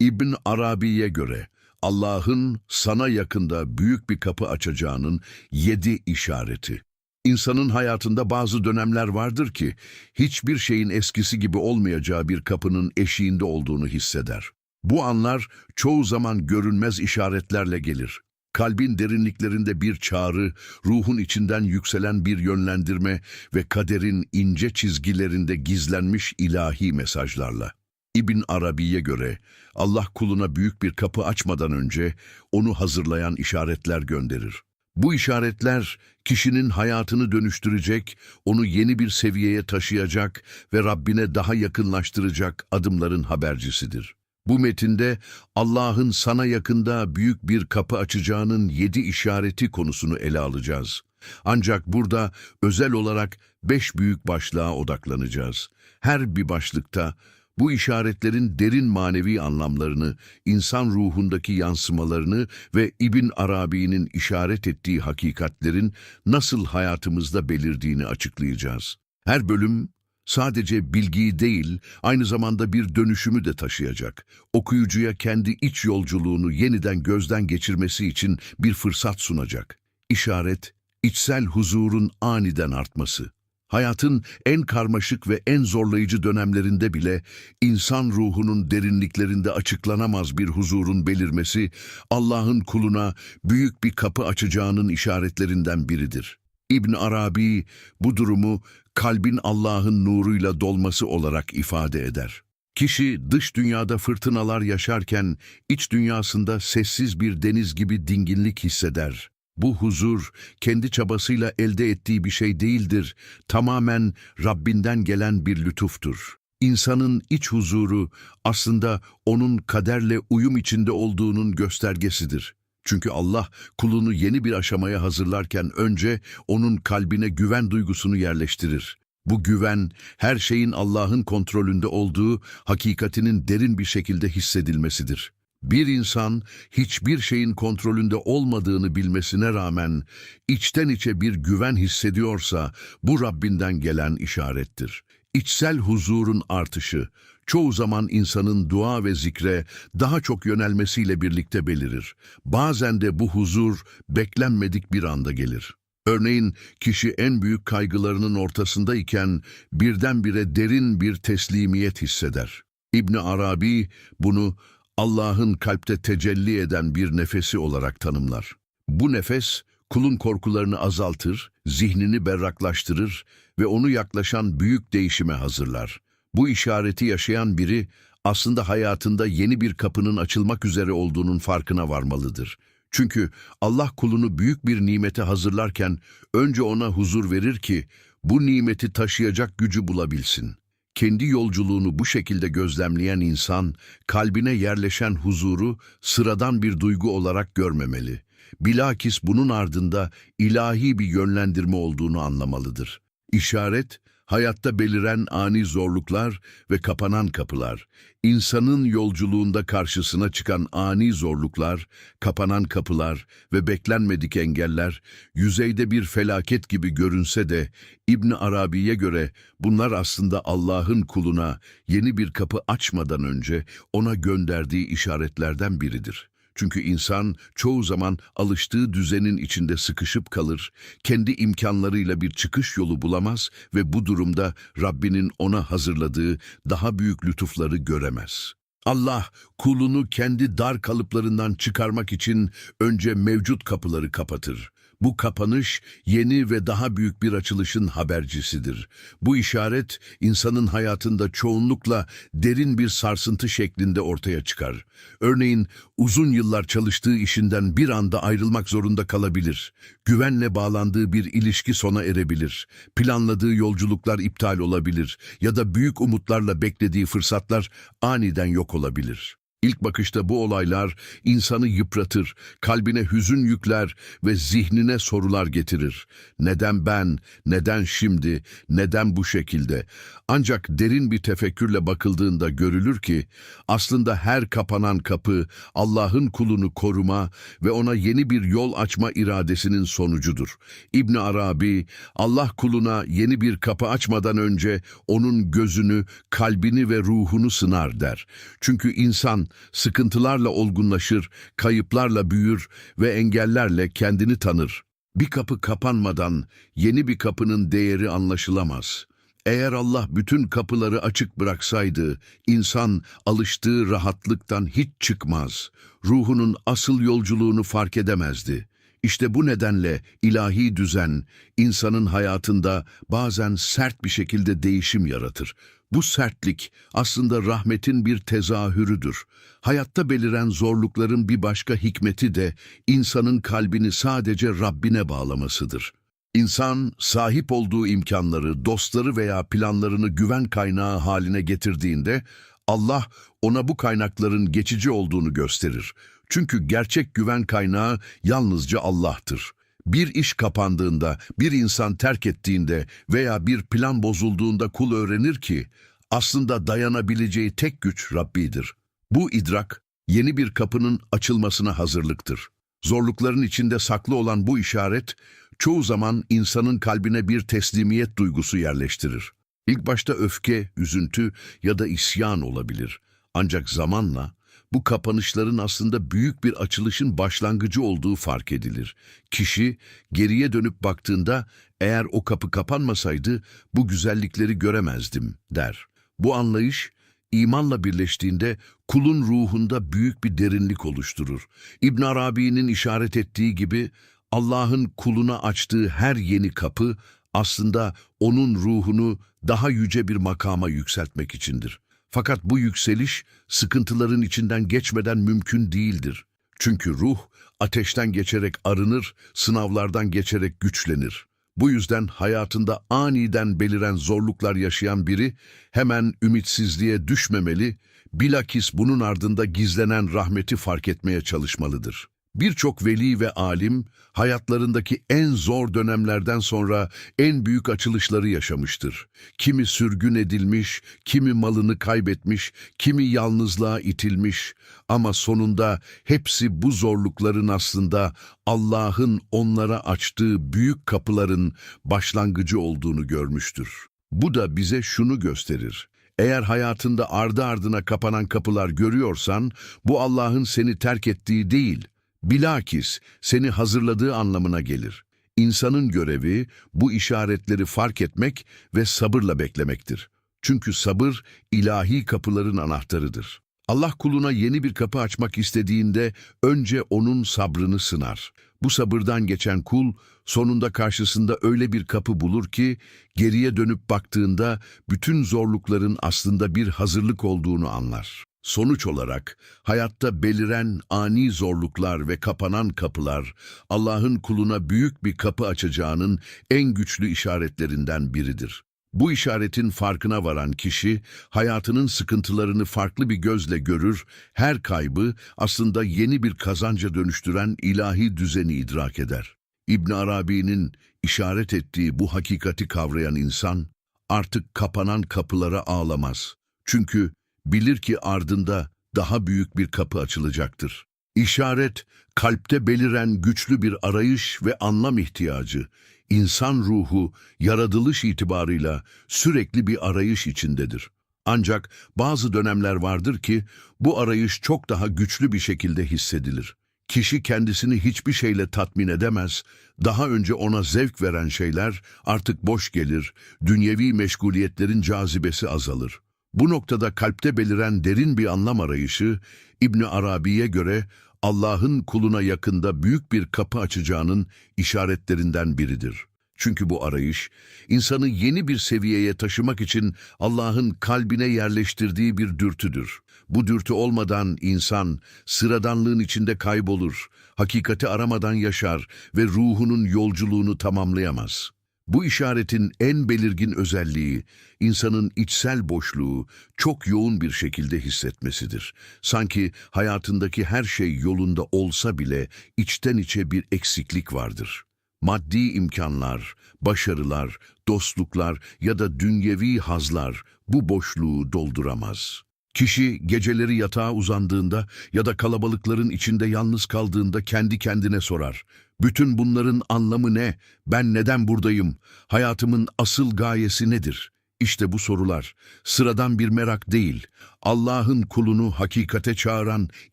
İbn Arabi'ye göre Allah'ın sana yakında büyük bir kapı açacağının yedi işareti. İnsanın hayatında bazı dönemler vardır ki hiçbir şeyin eskisi gibi olmayacağı bir kapının eşiğinde olduğunu hisseder. Bu anlar çoğu zaman görünmez işaretlerle gelir. Kalbin derinliklerinde bir çağrı, ruhun içinden yükselen bir yönlendirme ve kaderin ince çizgilerinde gizlenmiş ilahi mesajlarla. İbn Arabi'ye göre Allah kuluna büyük bir kapı açmadan önce onu hazırlayan işaretler gönderir. Bu işaretler kişinin hayatını dönüştürecek, onu yeni bir seviyeye taşıyacak ve Rabbine daha yakınlaştıracak adımların habercisidir. Bu metinde Allah'ın sana yakında büyük bir kapı açacağının yedi işareti konusunu ele alacağız. Ancak burada özel olarak beş büyük başlığa odaklanacağız. Her bir başlıkta bu işaretlerin derin manevi anlamlarını, insan ruhundaki yansımalarını ve İbn Arabi'nin işaret ettiği hakikatlerin nasıl hayatımızda belirdiğini açıklayacağız. Her bölüm sadece bilgiyi değil, aynı zamanda bir dönüşümü de taşıyacak. Okuyucuya kendi iç yolculuğunu yeniden gözden geçirmesi için bir fırsat sunacak. İşaret, içsel huzurun aniden artması. Hayatın en karmaşık ve en zorlayıcı dönemlerinde bile insan ruhunun derinliklerinde açıklanamaz bir huzurun belirmesi Allah'ın kuluna büyük bir kapı açacağının işaretlerinden biridir. İbn Arabi bu durumu kalbin Allah'ın nuruyla dolması olarak ifade eder. Kişi dış dünyada fırtınalar yaşarken iç dünyasında sessiz bir deniz gibi dinginlik hisseder. Bu huzur kendi çabasıyla elde ettiği bir şey değildir. Tamamen Rabbinden gelen bir lütuftur. İnsanın iç huzuru aslında onun kaderle uyum içinde olduğunun göstergesidir. Çünkü Allah kulunu yeni bir aşamaya hazırlarken önce onun kalbine güven duygusunu yerleştirir. Bu güven her şeyin Allah'ın kontrolünde olduğu hakikatinin derin bir şekilde hissedilmesidir. Bir insan hiçbir şeyin kontrolünde olmadığını bilmesine rağmen içten içe bir güven hissediyorsa bu Rabbinden gelen işarettir. İçsel huzurun artışı çoğu zaman insanın dua ve zikre daha çok yönelmesiyle birlikte belirir. Bazen de bu huzur beklenmedik bir anda gelir. Örneğin kişi en büyük kaygılarının ortasındayken birdenbire derin bir teslimiyet hisseder. İbn Arabi bunu Allah'ın kalpte tecelli eden bir nefesi olarak tanımlar. Bu nefes, kulun korkularını azaltır, zihnini berraklaştırır ve onu yaklaşan büyük değişime hazırlar. Bu işareti yaşayan biri, aslında hayatında yeni bir kapının açılmak üzere olduğunun farkına varmalıdır. Çünkü Allah kulunu büyük bir nimete hazırlarken önce ona huzur verir ki bu nimeti taşıyacak gücü bulabilsin. Kendi yolculuğunu bu şekilde gözlemleyen insan, kalbine yerleşen huzuru sıradan bir duygu olarak görmemeli. Bilakis bunun ardında ilahi bir yönlendirme olduğunu anlamalıdır. İşaret, hayatta beliren ani zorluklar ve kapanan kapılar, insanın yolculuğunda karşısına çıkan ani zorluklar, kapanan kapılar ve beklenmedik engeller, yüzeyde bir felaket gibi görünse de İbn Arabi'ye göre bunlar aslında Allah'ın kuluna yeni bir kapı açmadan önce ona gönderdiği işaretlerden biridir. Çünkü insan çoğu zaman alıştığı düzenin içinde sıkışıp kalır, kendi imkanlarıyla bir çıkış yolu bulamaz ve bu durumda Rabbinin ona hazırladığı daha büyük lütufları göremez. Allah kulunu kendi dar kalıplarından çıkarmak için önce mevcut kapıları kapatır. Bu kapanış yeni ve daha büyük bir açılışın habercisidir. Bu işaret insanın hayatında çoğunlukla derin bir sarsıntı şeklinde ortaya çıkar. Örneğin uzun yıllar çalıştığı işinden bir anda ayrılmak zorunda kalabilir. Güvenle bağlandığı bir ilişki sona erebilir. Planladığı yolculuklar iptal olabilir ya da büyük umutlarla beklediği fırsatlar aniden yok olabilir. İlk bakışta bu olaylar insanı yıpratır, kalbine hüzün yükler ve zihnine sorular getirir. Neden ben, neden şimdi, neden bu şekilde? Ancak derin bir tefekkürle bakıldığında görülür ki aslında her kapanan kapı Allah'ın kulunu koruma ve ona yeni bir yol açma iradesinin sonucudur. İbn Arabi Allah kuluna yeni bir kapı açmadan önce onun gözünü, kalbini ve ruhunu sınar der. Çünkü insan sıkıntılarla olgunlaşır, kayıplarla büyür ve engellerle kendini tanır. Bir kapı kapanmadan yeni bir kapının değeri anlaşılamaz. Eğer Allah bütün kapıları açık bıraksaydı, insan alıştığı rahatlıktan hiç çıkmaz. Ruhunun asıl yolculuğunu fark edemezdi. İşte bu nedenle ilahi düzen, insanın hayatında bazen sert bir şekilde değişim yaratır. Bu sertlik aslında rahmetin bir tezahürüdür. Hayatta beliren zorlukların bir başka hikmeti de insanın kalbini sadece Rabbine bağlamasıdır. İnsan sahip olduğu imkanları, dostları veya planlarını güven kaynağı haline getirdiğinde Allah ona bu kaynakların geçici olduğunu gösterir. Çünkü gerçek güven kaynağı yalnızca Allah'tır. Bir iş kapandığında, bir insan terk ettiğinde veya bir plan bozulduğunda kul öğrenir ki aslında dayanabileceği tek güç Rabbidir. Bu idrak yeni bir kapının açılmasına hazırlıktır. Zorlukların içinde saklı olan bu işaret çoğu zaman insanın kalbine bir teslimiyet duygusu yerleştirir. İlk başta öfke, üzüntü ya da isyan olabilir. Ancak zamanla bu kapanışların aslında büyük bir açılışın başlangıcı olduğu fark edilir. Kişi geriye dönüp baktığında eğer o kapı kapanmasaydı bu güzellikleri göremezdim der. Bu anlayış imanla birleştiğinde kulun ruhunda büyük bir derinlik oluşturur. İbn Arabi'nin işaret ettiği gibi Allah'ın kuluna açtığı her yeni kapı aslında onun ruhunu daha yüce bir makama yükseltmek içindir. Fakat bu yükseliş sıkıntıların içinden geçmeden mümkün değildir. Çünkü ruh ateşten geçerek arınır, sınavlardan geçerek güçlenir. Bu yüzden hayatında aniden beliren zorluklar yaşayan biri hemen ümitsizliğe düşmemeli, bilakis bunun ardında gizlenen rahmeti fark etmeye çalışmalıdır. Birçok veli ve alim hayatlarındaki en zor dönemlerden sonra en büyük açılışları yaşamıştır. Kimi sürgün edilmiş, kimi malını kaybetmiş, kimi yalnızlığa itilmiş ama sonunda hepsi bu zorlukların aslında Allah'ın onlara açtığı büyük kapıların başlangıcı olduğunu görmüştür. Bu da bize şunu gösterir. Eğer hayatında ardı ardına kapanan kapılar görüyorsan, bu Allah'ın seni terk ettiği değil, bilakis seni hazırladığı anlamına gelir. İnsanın görevi bu işaretleri fark etmek ve sabırla beklemektir. Çünkü sabır ilahi kapıların anahtarıdır. Allah kuluna yeni bir kapı açmak istediğinde önce onun sabrını sınar. Bu sabırdan geçen kul sonunda karşısında öyle bir kapı bulur ki geriye dönüp baktığında bütün zorlukların aslında bir hazırlık olduğunu anlar. Sonuç olarak hayatta beliren ani zorluklar ve kapanan kapılar Allah'ın kuluna büyük bir kapı açacağının en güçlü işaretlerinden biridir. Bu işaretin farkına varan kişi hayatının sıkıntılarını farklı bir gözle görür, her kaybı aslında yeni bir kazanca dönüştüren ilahi düzeni idrak eder. İbn Arabi'nin işaret ettiği bu hakikati kavrayan insan artık kapanan kapılara ağlamaz. Çünkü bilir ki ardında daha büyük bir kapı açılacaktır. İşaret, kalpte beliren güçlü bir arayış ve anlam ihtiyacı. İnsan ruhu, yaratılış itibarıyla sürekli bir arayış içindedir. Ancak bazı dönemler vardır ki bu arayış çok daha güçlü bir şekilde hissedilir. Kişi kendisini hiçbir şeyle tatmin edemez, daha önce ona zevk veren şeyler artık boş gelir, dünyevi meşguliyetlerin cazibesi azalır. Bu noktada kalpte beliren derin bir anlam arayışı, İbni Arabi'ye göre Allah'ın kuluna yakında büyük bir kapı açacağının işaretlerinden biridir. Çünkü bu arayış, insanı yeni bir seviyeye taşımak için Allah'ın kalbine yerleştirdiği bir dürtüdür. Bu dürtü olmadan insan sıradanlığın içinde kaybolur, hakikati aramadan yaşar ve ruhunun yolculuğunu tamamlayamaz. Bu işaretin en belirgin özelliği, insanın içsel boşluğu çok yoğun bir şekilde hissetmesidir. Sanki hayatındaki her şey yolunda olsa bile içten içe bir eksiklik vardır. Maddi imkanlar, başarılar, dostluklar ya da dünyevi hazlar bu boşluğu dolduramaz. Kişi geceleri yatağa uzandığında ya da kalabalıkların içinde yalnız kaldığında kendi kendine sorar. Bütün bunların anlamı ne? Ben neden buradayım? Hayatımın asıl gayesi nedir? İşte bu sorular sıradan bir merak değil, Allah'ın kulunu hakikate çağıran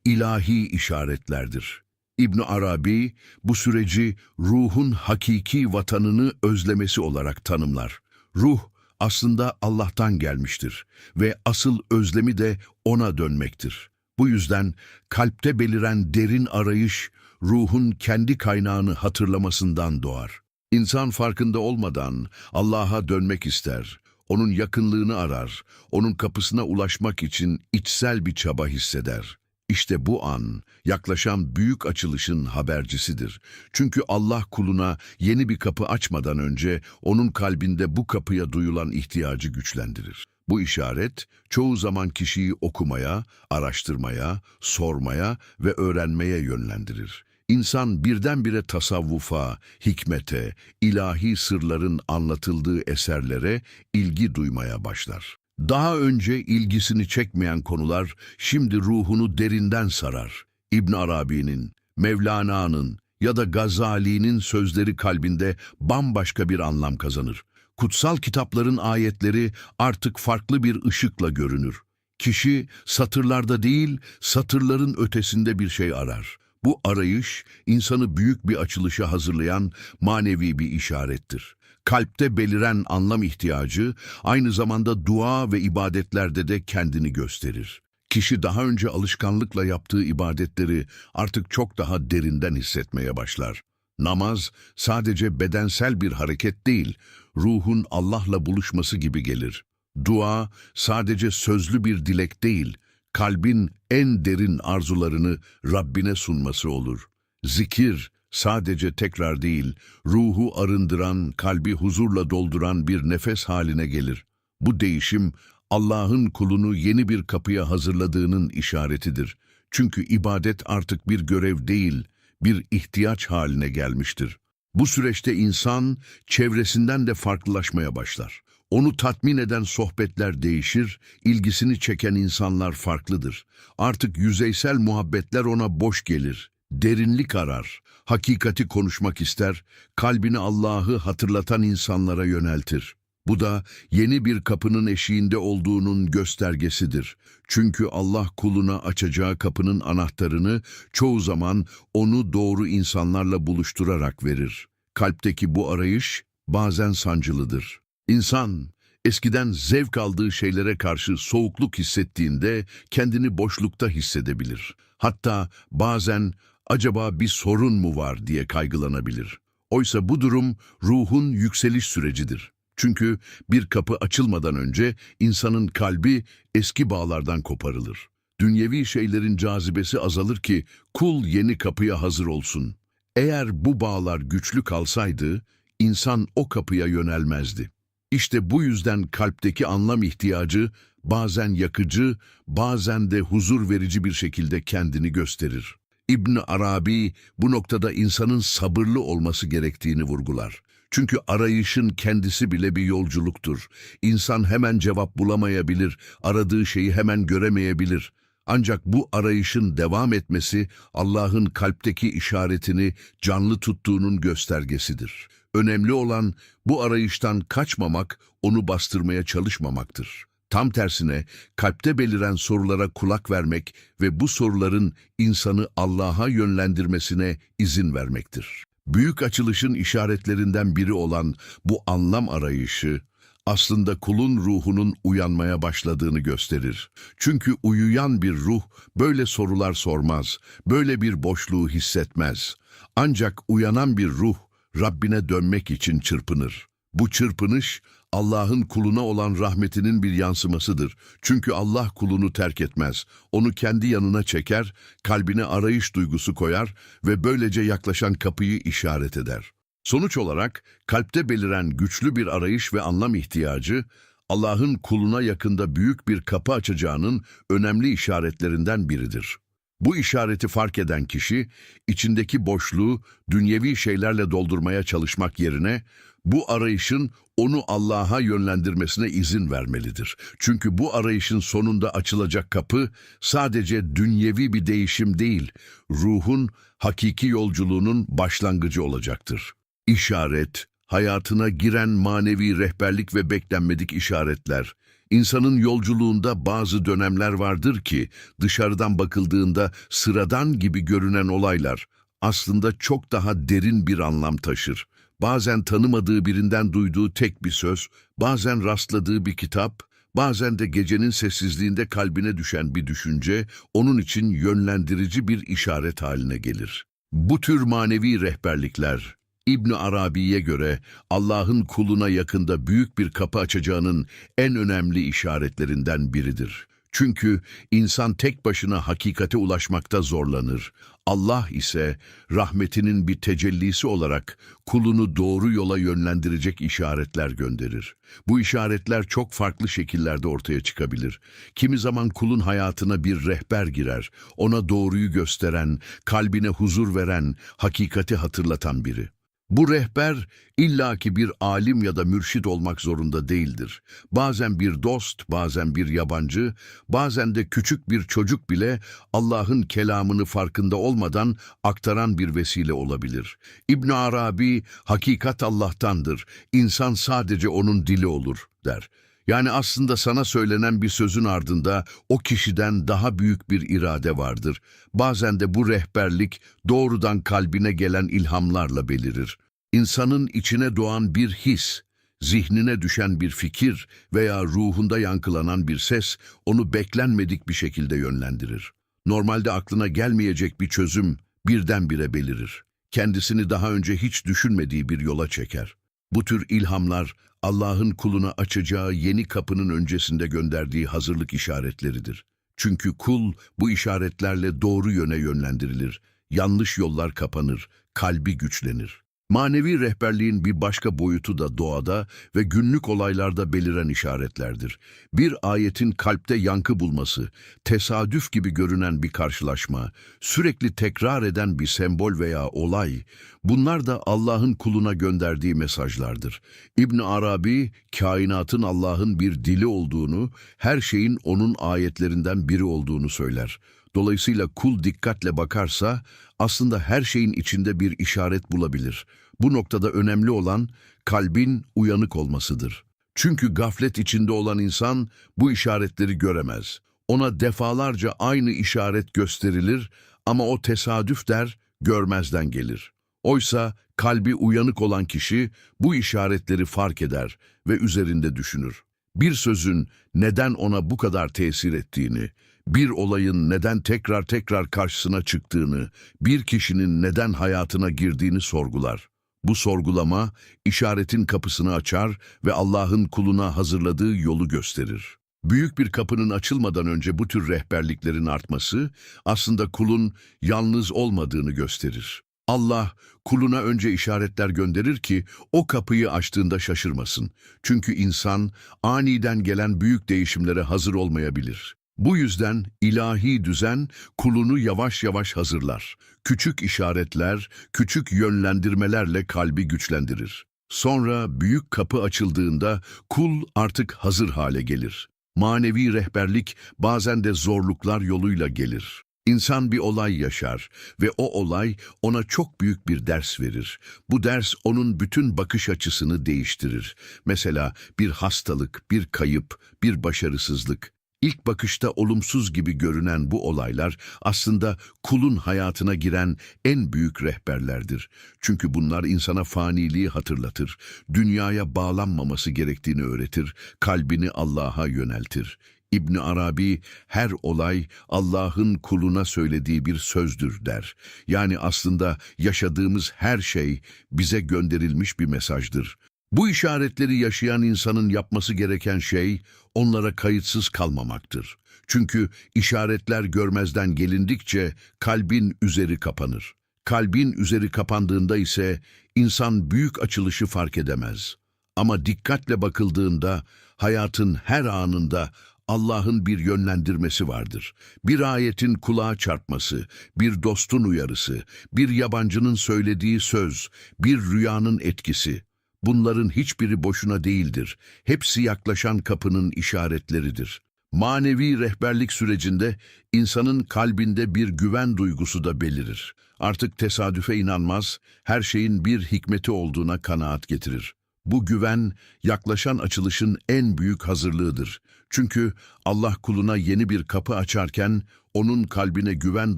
ilahi işaretlerdir. İbn Arabi bu süreci ruhun hakiki vatanını özlemesi olarak tanımlar. Ruh aslında Allah'tan gelmiştir ve asıl özlemi de ona dönmektir. Bu yüzden kalpte beliren derin arayış ruhun kendi kaynağını hatırlamasından doğar. İnsan farkında olmadan Allah'a dönmek ister, onun yakınlığını arar, onun kapısına ulaşmak için içsel bir çaba hisseder. İşte bu an yaklaşan büyük açılışın habercisidir. Çünkü Allah kuluna yeni bir kapı açmadan önce onun kalbinde bu kapıya duyulan ihtiyacı güçlendirir. Bu işaret çoğu zaman kişiyi okumaya, araştırmaya, sormaya ve öğrenmeye yönlendirir. İnsan birdenbire tasavvufa, hikmete, ilahi sırların anlatıldığı eserlere ilgi duymaya başlar. Daha önce ilgisini çekmeyen konular şimdi ruhunu derinden sarar. İbn Arabi'nin, Mevlana'nın ya da Gazali'nin sözleri kalbinde bambaşka bir anlam kazanır. Kutsal kitapların ayetleri artık farklı bir ışıkla görünür. Kişi satırlarda değil, satırların ötesinde bir şey arar. Bu arayış, insanı büyük bir açılışa hazırlayan manevi bir işarettir. Kalpte beliren anlam ihtiyacı, aynı zamanda dua ve ibadetlerde de kendini gösterir. Kişi daha önce alışkanlıkla yaptığı ibadetleri artık çok daha derinden hissetmeye başlar. Namaz sadece bedensel bir hareket değil, ruhun Allah'la buluşması gibi gelir. Dua sadece sözlü bir dilek değil, kalbin en derin arzularını Rabbine sunması olur. Zikir sadece tekrar değil, ruhu arındıran, kalbi huzurla dolduran bir nefes haline gelir. Bu değişim Allah'ın kulunu yeni bir kapıya hazırladığının işaretidir. Çünkü ibadet artık bir görev değil, bir ihtiyaç haline gelmiştir. Bu süreçte insan çevresinden de farklılaşmaya başlar. Onu tatmin eden sohbetler değişir, ilgisini çeken insanlar farklıdır. Artık yüzeysel muhabbetler ona boş gelir, derinlik arar, hakikati konuşmak ister, kalbini Allah'ı hatırlatan insanlara yöneltir. Bu da yeni bir kapının eşiğinde olduğunun göstergesidir. Çünkü Allah kuluna açacağı kapının anahtarını çoğu zaman onu doğru insanlarla buluşturarak verir. Kalpteki bu arayış bazen sancılıdır. İnsan eskiden zevk aldığı şeylere karşı soğukluk hissettiğinde kendini boşlukta hissedebilir. Hatta bazen acaba bir sorun mu var diye kaygılanabilir. Oysa bu durum ruhun yükseliş sürecidir. Çünkü bir kapı açılmadan önce insanın kalbi eski bağlardan koparılır. Dünyevi şeylerin cazibesi azalır ki kul yeni kapıya hazır olsun. Eğer bu bağlar güçlü kalsaydı, insan o kapıya yönelmezdi. İşte bu yüzden kalpteki anlam ihtiyacı bazen yakıcı, bazen de huzur verici bir şekilde kendini gösterir. İbn Arabi bu noktada insanın sabırlı olması gerektiğini vurgular. Çünkü arayışın kendisi bile bir yolculuktur. İnsan hemen cevap bulamayabilir, aradığı şeyi hemen göremeyebilir. Ancak bu arayışın devam etmesi Allah'ın kalpteki işaretini canlı tuttuğunun göstergesidir. Önemli olan bu arayıştan kaçmamak, onu bastırmaya çalışmamaktır. Tam tersine kalpte beliren sorulara kulak vermek ve bu soruların insanı Allah'a yönlendirmesine izin vermektir. Büyük açılışın işaretlerinden biri olan bu anlam arayışı, aslında kulun ruhunun uyanmaya başladığını gösterir. Çünkü uyuyan bir ruh böyle sorular sormaz, böyle bir boşluğu hissetmez. Ancak uyanan bir ruh Rabbine dönmek için çırpınır. Bu çırpınış Allah'ın kuluna olan rahmetinin bir yansımasıdır. Çünkü Allah kulunu terk etmez. Onu kendi yanına çeker, kalbine arayış duygusu koyar ve böylece yaklaşan kapıyı işaret eder. Sonuç olarak kalpte beliren güçlü bir arayış ve anlam ihtiyacı, Allah'ın kuluna yakında büyük bir kapı açacağının önemli işaretlerinden biridir. Bu işareti fark eden kişi, içindeki boşluğu dünyevi şeylerle doldurmaya çalışmak yerine, bu arayışın onu Allah'a yönlendirmesine izin vermelidir. Çünkü bu arayışın sonunda açılacak kapı sadece dünyevi bir değişim değil, ruhun hakiki yolculuğunun başlangıcı olacaktır. İşaret, hayatına giren manevi rehberlik ve beklenmedik işaretler. İnsanın yolculuğunda bazı dönemler vardır ki dışarıdan bakıldığında sıradan gibi görünen olaylar aslında çok daha derin bir anlam taşır. Bazen tanımadığı birinden duyduğu tek bir söz, bazen rastladığı bir kitap, bazen de gecenin sessizliğinde kalbine düşen bir düşünce onun için yönlendirici bir işaret haline gelir. Bu tür manevi rehberlikler İbn Arabi'ye göre Allah'ın kuluna yakında büyük bir kapı açacağının en önemli işaretlerinden biridir. Çünkü insan tek başına hakikate ulaşmakta zorlanır. Allah ise rahmetinin bir tecellisi olarak kulunu doğru yola yönlendirecek işaretler gönderir. Bu işaretler çok farklı şekillerde ortaya çıkabilir. Kimi zaman kulun hayatına bir rehber girer, ona doğruyu gösteren, kalbine huzur veren, hakikati hatırlatan biri. Bu rehber illaki bir alim ya da mürşit olmak zorunda değildir. Bazen bir dost, bazen bir yabancı, bazen de küçük bir çocuk bile Allah'ın kelamını farkında olmadan aktaran bir vesile olabilir. İbn Arabi, hakikat Allah'tandır, insan sadece onun dili olur der. Yani aslında sana söylenen bir sözün ardında o kişiden daha büyük bir irade vardır. Bazen de bu rehberlik doğrudan kalbine gelen ilhamlarla belirir. İnsanın içine doğan bir his, zihnine düşen bir fikir veya ruhunda yankılanan bir ses onu beklenmedik bir şekilde yönlendirir. Normalde aklına gelmeyecek bir çözüm birdenbire belirir. Kendisini daha önce hiç düşünmediği bir yola çeker. Bu tür ilhamlar Allah'ın kuluna açacağı yeni kapının öncesinde gönderdiği hazırlık işaretleridir. Çünkü kul bu işaretlerle doğru yöne yönlendirilir, yanlış yollar kapanır, kalbi güçlenir. Manevi rehberliğin bir başka boyutu da doğada ve günlük olaylarda beliren işaretlerdir. Bir ayetin kalpte yankı bulması, tesadüf gibi görünen bir karşılaşma, sürekli tekrar eden bir sembol veya olay, bunlar da Allah'ın kuluna gönderdiği mesajlardır. İbn Arabi, kainatın Allah'ın bir dili olduğunu, her şeyin onun ayetlerinden biri olduğunu söyler. Dolayısıyla kul dikkatle bakarsa aslında her şeyin içinde bir işaret bulabilir. Bu noktada önemli olan kalbin uyanık olmasıdır. Çünkü gaflet içinde olan insan bu işaretleri göremez. Ona defalarca aynı işaret gösterilir ama o tesadüf der, görmezden gelir. Oysa kalbi uyanık olan kişi bu işaretleri fark eder ve üzerinde düşünür. Bir sözün neden ona bu kadar tesir ettiğini, bir olayın neden tekrar tekrar karşısına çıktığını, bir kişinin neden hayatına girdiğini sorgular. Bu sorgulama, işaretin kapısını açar ve Allah'ın kuluna hazırladığı yolu gösterir. Büyük bir kapının açılmadan önce bu tür rehberliklerin artması, aslında kulun yalnız olmadığını gösterir. Allah, kuluna önce işaretler gönderir ki, o kapıyı açtığında şaşırmasın. Çünkü insan, aniden gelen büyük değişimlere hazır olmayabilir. Bu yüzden ilahi düzen kulunu yavaş yavaş hazırlar. Küçük işaretler, küçük yönlendirmelerle kalbi güçlendirir. Sonra büyük kapı açıldığında kul artık hazır hale gelir. Manevi rehberlik bazen de zorluklar yoluyla gelir. İnsan bir olay yaşar ve o olay ona çok büyük bir ders verir. Bu ders onun bütün bakış açısını değiştirir. Mesela bir hastalık, bir kayıp, bir başarısızlık. İlk bakışta olumsuz gibi görünen bu olaylar aslında kulun hayatına giren en büyük rehberlerdir. Çünkü bunlar insana faniliği hatırlatır, dünyaya bağlanmaması gerektiğini öğretir, kalbini Allah'a yöneltir. İbni Arabi her olay Allah'ın kuluna söylediği bir sözdür der. Yani aslında yaşadığımız her şey bize gönderilmiş bir mesajdır. Bu işaretleri yaşayan insanın yapması gereken şey onlara kayıtsız kalmamaktır. Çünkü işaretler görmezden gelindikçe kalbin üzeri kapanır. Kalbin üzeri kapandığında ise insan büyük açılışı fark edemez. Ama dikkatle bakıldığında hayatın her anında Allah'ın bir yönlendirmesi vardır. Bir ayetin kulağa çarpması, bir dostun uyarısı, bir yabancının söylediği söz, bir rüyanın etkisi. Bunların hiçbiri boşuna değildir. Hepsi yaklaşan kapının işaretleridir. Manevi rehberlik sürecinde insanın kalbinde bir güven duygusu da belirir. Artık tesadüfe inanmaz, her şeyin bir hikmeti olduğuna kanaat getirir. Bu güven, yaklaşan açılışın en büyük hazırlığıdır. Çünkü Allah kuluna yeni bir kapı açarken, onun kalbine güven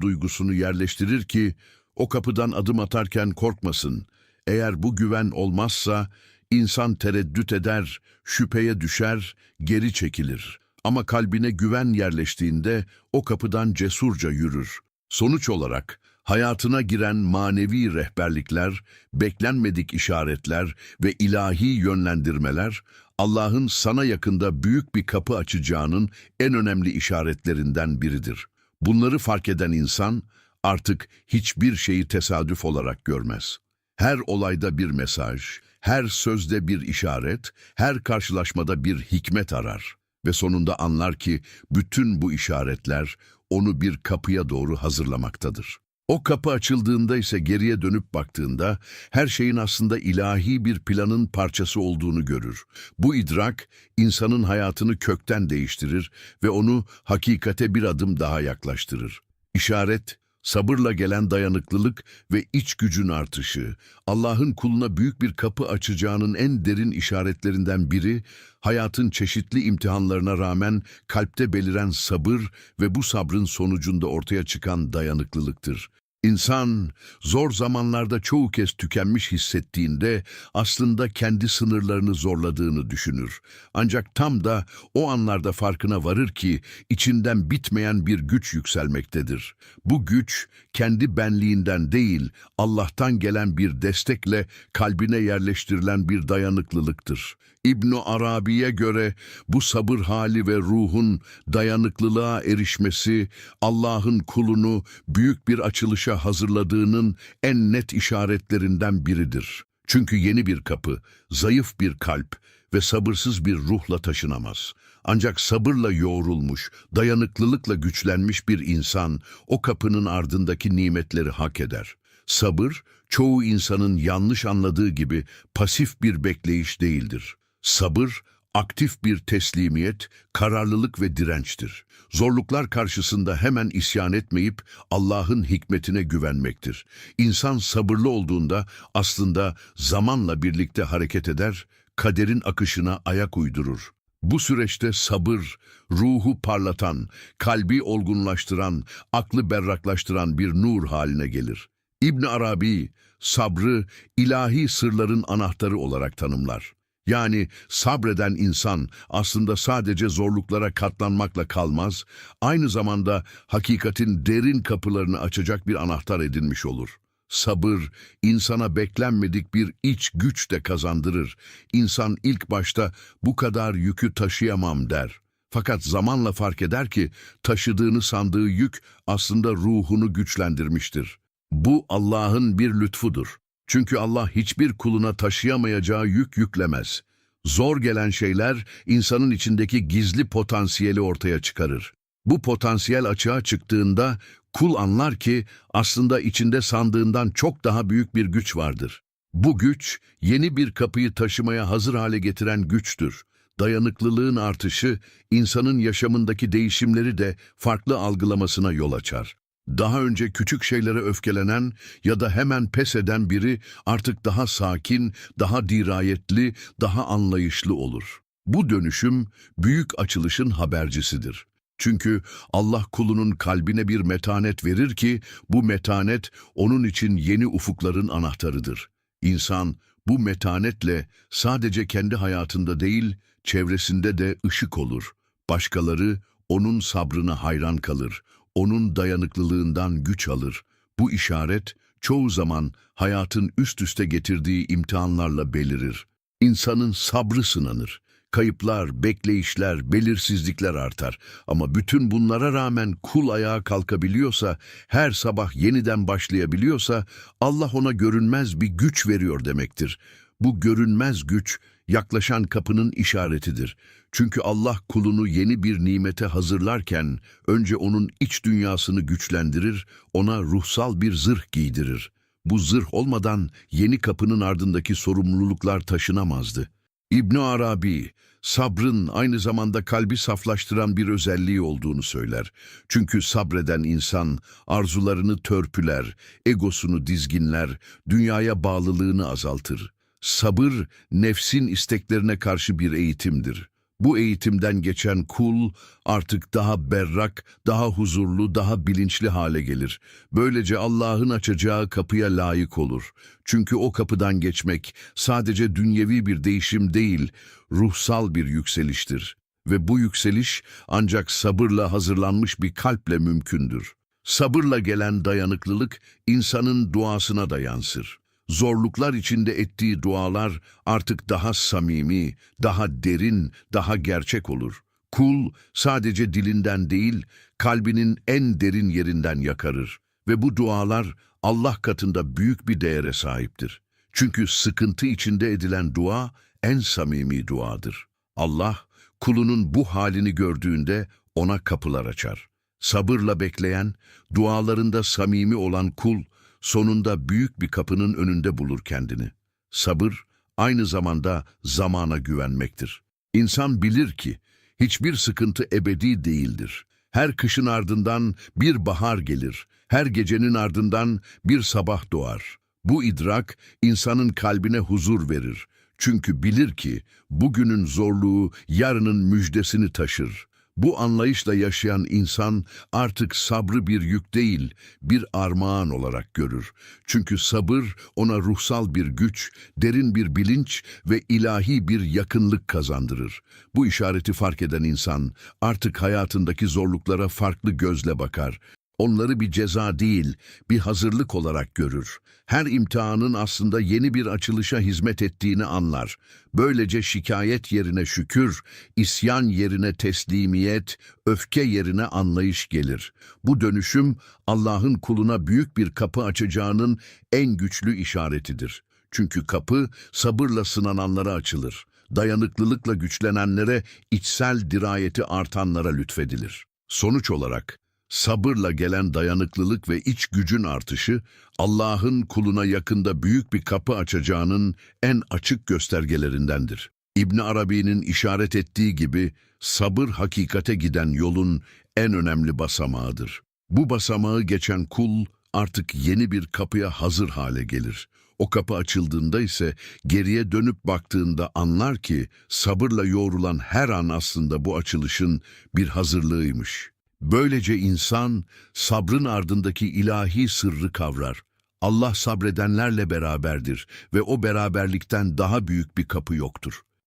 duygusunu yerleştirir ki, o kapıdan adım atarken korkmasın. Eğer bu güven olmazsa, insan tereddüt eder, şüpheye düşer, geri çekilir. Ama kalbine güven yerleştiğinde o kapıdan cesurca yürür. Sonuç olarak hayatına giren manevi rehberlikler, beklenmedik işaretler ve ilahi yönlendirmeler, Allah'ın sana yakında büyük bir kapı açacağının en önemli işaretlerinden biridir. Bunları fark eden insan artık hiçbir şeyi tesadüf olarak görmez. Her olayda bir mesaj, her sözde bir işaret, her karşılaşmada bir hikmet arar ve sonunda anlar ki bütün bu işaretler onu bir kapıya doğru hazırlamaktadır. O kapı açıldığında ise geriye dönüp baktığında her şeyin aslında ilahi bir planın parçası olduğunu görür. Bu idrak insanın hayatını kökten değiştirir ve onu hakikate bir adım daha yaklaştırır. İşaret, sabırla gelen dayanıklılık ve iç gücün artışı, Allah'ın kuluna büyük bir kapı açacağının en derin işaretlerinden biri, hayatın çeşitli imtihanlarına rağmen kalpte beliren sabır ve bu sabrın sonucunda ortaya çıkan dayanıklılıktır. İnsan zor zamanlarda çoğu kez tükenmiş hissettiğinde aslında kendi sınırlarını zorladığını düşünür. Ancak tam da o anlarda farkına varır ki içinden bitmeyen bir güç yükselmektedir. Bu güç kendi benliğinden değil Allah'tan gelen bir destekle kalbine yerleştirilen bir dayanıklılıktır. İbn Arabi'ye göre bu sabır hali ve ruhun dayanıklılığa erişmesi Allah'ın kulunu büyük bir açılışa hazırladığının en net işaretlerinden biridir. Çünkü yeni bir kapı, zayıf bir kalp ve sabırsız bir ruhla taşınamaz. Ancak sabırla yoğrulmuş, dayanıklılıkla güçlenmiş bir insan o kapının ardındaki nimetleri hak eder. Sabır, çoğu insanın yanlış anladığı gibi pasif bir bekleyiş değildir. Sabır, aktif bir teslimiyet, kararlılık ve dirençtir. Zorluklar karşısında hemen isyan etmeyip Allah'ın hikmetine güvenmektir. İnsan sabırlı olduğunda aslında zamanla birlikte hareket eder, kaderin akışına ayak uydurur. Bu süreçte sabır, ruhu parlatan, kalbi olgunlaştıran, aklı berraklaştıran bir nur haline gelir. İbn Arabi, sabrı ilahi sırların anahtarı olarak tanımlar. Yani sabreden insan aslında sadece zorluklara katlanmakla kalmaz, aynı zamanda hakikatin derin kapılarını açacak bir anahtar edinmiş olur. Sabır, insana beklenmedik bir iç güç de kazandırır. İnsan ilk başta bu kadar yükü taşıyamam der. Fakat zamanla fark eder ki taşıdığını sandığı yük aslında ruhunu güçlendirmiştir. Bu Allah'ın bir lütfudur. Çünkü Allah hiçbir kuluna taşıyamayacağı yük yüklemez. Zor gelen şeyler insanın içindeki gizli potansiyeli ortaya çıkarır. Bu potansiyel açığa çıktığında kul anlar ki aslında içinde sandığından çok daha büyük bir güç vardır. Bu güç yeni bir kapıyı taşımaya hazır hale getiren güçtür. Dayanıklılığın artışı insanın yaşamındaki değişimleri de farklı algılamasına yol açar. Daha önce küçük şeylere öfkelenen ya da hemen pes eden biri artık daha sakin, daha dirayetli, daha anlayışlı olur. Bu dönüşüm büyük açılışın habercisidir. Çünkü Allah kulunun kalbine bir metanet verir ki bu metanet onun için yeni ufukların anahtarıdır. İnsan bu metanetle sadece kendi hayatında değil, çevresinde de ışık olur. Başkaları onun sabrına hayran kalır, onun dayanıklılığından güç alır. Bu işaret çoğu zaman hayatın üst üste getirdiği imtihanlarla belirir. İnsanın sabrı sınanır. Kayıplar, bekleyişler, belirsizlikler artar. Ama bütün bunlara rağmen kul ayağa kalkabiliyorsa, her sabah yeniden başlayabiliyorsa, Allah ona görünmez bir güç veriyor demektir. Bu görünmez güç, yaklaşan kapının işaretidir. Çünkü Allah kulunu yeni bir nimete hazırlarken, önce onun iç dünyasını güçlendirir, ona ruhsal bir zırh giydirir. Bu zırh olmadan yeni kapının ardındaki sorumluluklar taşınamazdı. İbn Arabi, sabrın aynı zamanda kalbi saflaştıran bir özelliği olduğunu söyler. Çünkü sabreden insan arzularını törpüler, egosunu dizginler, dünyaya bağlılığını azaltır. Sabır, nefsin isteklerine karşı bir eğitimdir. Bu eğitimden geçen kul artık daha berrak, daha huzurlu, daha bilinçli hale gelir. Böylece Allah'ın açacağı kapıya layık olur. Çünkü o kapıdan geçmek sadece dünyevi bir değişim değil, ruhsal bir yükseliştir. Ve bu yükseliş ancak sabırla hazırlanmış bir kalple mümkündür. Sabırla gelen dayanıklılık insanın duasına da yansır. Zorluklar içinde ettiği dualar artık daha samimi, daha derin, daha gerçek olur. Kul sadece dilinden değil, kalbinin en derin yerinden yakarır ve bu dualar Allah katında büyük bir değere sahiptir. Çünkü sıkıntı içinde edilen dua en samimi duadır. Allah kulunun bu halini gördüğünde ona kapılar açar. Sabırla bekleyen, dualarında samimi olan kul sonunda büyük bir kapının önünde bulur kendini. Sabır aynı zamanda zamana güvenmektir. İnsan bilir ki hiçbir sıkıntı ebedi değildir. Her kışın ardından bir bahar gelir, her gecenin ardından bir sabah doğar. Bu idrak insanın kalbine huzur verir. Çünkü bilir ki bugünün zorluğu yarının müjdesini taşır. Bu anlayışla yaşayan insan artık sabrı bir yük değil, bir armağan olarak görür. Çünkü sabır ona ruhsal bir güç, derin bir bilinç ve ilahi bir yakınlık kazandırır. Bu işareti fark eden insan artık hayatındaki zorluklara farklı gözle bakar. Onları bir ceza değil, bir hazırlık olarak görür. Her imtihanın aslında yeni bir açılışa hizmet ettiğini anlar. Böylece şikayet yerine şükür, isyan yerine teslimiyet, öfke yerine anlayış gelir. Bu dönüşüm Allah'ın kuluna büyük bir kapı açacağının en güçlü işaretidir. Çünkü kapı sabırla sınananlara açılır. Dayanıklılıkla güçlenenlere, içsel dirayeti artanlara lütfedilir. Sonuç olarak sabırla gelen dayanıklılık ve iç gücün artışı, Allah'ın kuluna yakında büyük bir kapı açacağının en açık göstergelerindendir. İbn Arabi'nin işaret ettiği gibi sabır hakikate giden yolun en önemli basamağıdır. Bu basamağı geçen kul artık yeni bir kapıya hazır hale gelir. O kapı açıldığında ise geriye dönüp baktığında anlar ki sabırla yoğrulan her an aslında bu açılışın bir hazırlığıymış. Böylece insan sabrın ardındaki ilahi sırrı kavrar. Allah sabredenlerle beraberdir ve o beraberlikten daha büyük bir kapı yoktur.